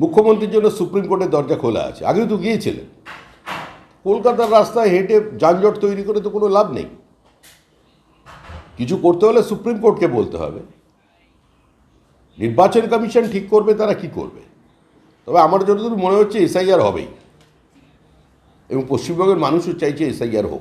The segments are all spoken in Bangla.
মুখ্যমন্ত্রীর জন্য সুপ্রিম কোর্টের দরজা খোলা আছে। আগেও তো গিয়েছিলেন। কলকাতার রাস্তায় হেঁটে যানজট তৈরি করে তো কোনো লাভ নেই। কিছু করতে হলে সুপ্রিম কোর্টকে বলতে হবে। নির্বাচন কমিশন ঠিক করবে, তারা কি করবে? তবে আমার যতদূর মনে হচ্ছে এসআইআর হবেই। এবং পশ্চিমবঙ্গের মানুষও চাইছে এসআইআর হোক।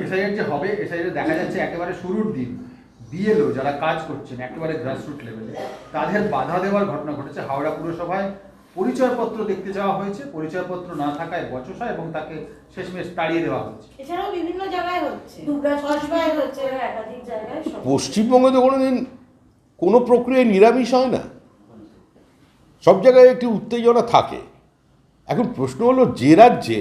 এসআইআর যে হবে, এসআইআর দেখা যাচ্ছে একেবারে শুরুর দিন। বিএলও যারা কাজ করছেন একেবারে গ্রাসরুট লেভেলে তাদের বাধা দেওয়ার ঘটনা ঘটেছে হাওড়া পুরসভায়। পরিচয়পত্র দেখতে যাওয়া হয়েছে পরিচয়পত্র না থাকায় বচসা এবং তাকে শেষমেশ তাড়িয়ে দেওয়া হয়েছে। এছাড়াও বিভিন্ন জায়গায় হচ্ছে। হচ্ছে একাধিক জায়গায় পশ্চিমবঙ্গে তো কোনোদিন কোনো প্রক্রিয়ায় নিরামিষ হয় না। সব জায়গায় একটি উত্তেজনা থাকে। এখন প্রশ্ন হলো যে রাজ্যে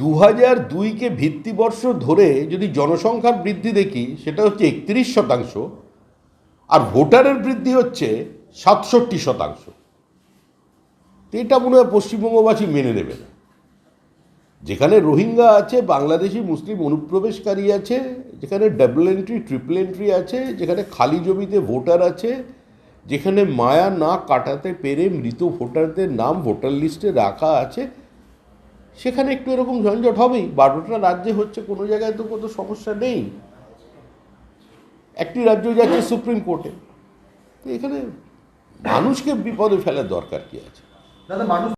দু হাজার দুইকে ভিত্তিবর্ষ ধরে যদি জনসংখ্যার বৃদ্ধি দেখি, সেটা হচ্ছে একত্রিশ শতাংশ আর ভোটারের বৃদ্ধি হচ্ছে সাতষট্টি শতাংশ। এটা মনে হয় পশ্চিমবঙ্গবাসী মেনে নেবে না। যেখানে রোহিঙ্গা আছে, বাংলাদেশি, মুসলিম অনুপ্রবেশকারী আছে, যেখানে ডাবল এন্ট্রি ট্রিপল এন্ট্রি আছে, যেখানে খালি জমিতে ভোটার আছে, যেখানে মায়া না কাটাতে পেরে মৃত ভোটারদের নাম ভোটার লিস্টে রাখা আছে সেখানে একটু এরকম ঝঞ্ঝট হবেই। বারোটা রাজ্যে হচ্ছে, কোনো জায়গায় তো কোনো সমস্যা নেই। একটি রাজ্য যাচ্ছে সুপ্রিম কোর্টে। তো এখানে মানুষকে বিপদে ফেলার দরকার কি আছে? দাদা, মানুষ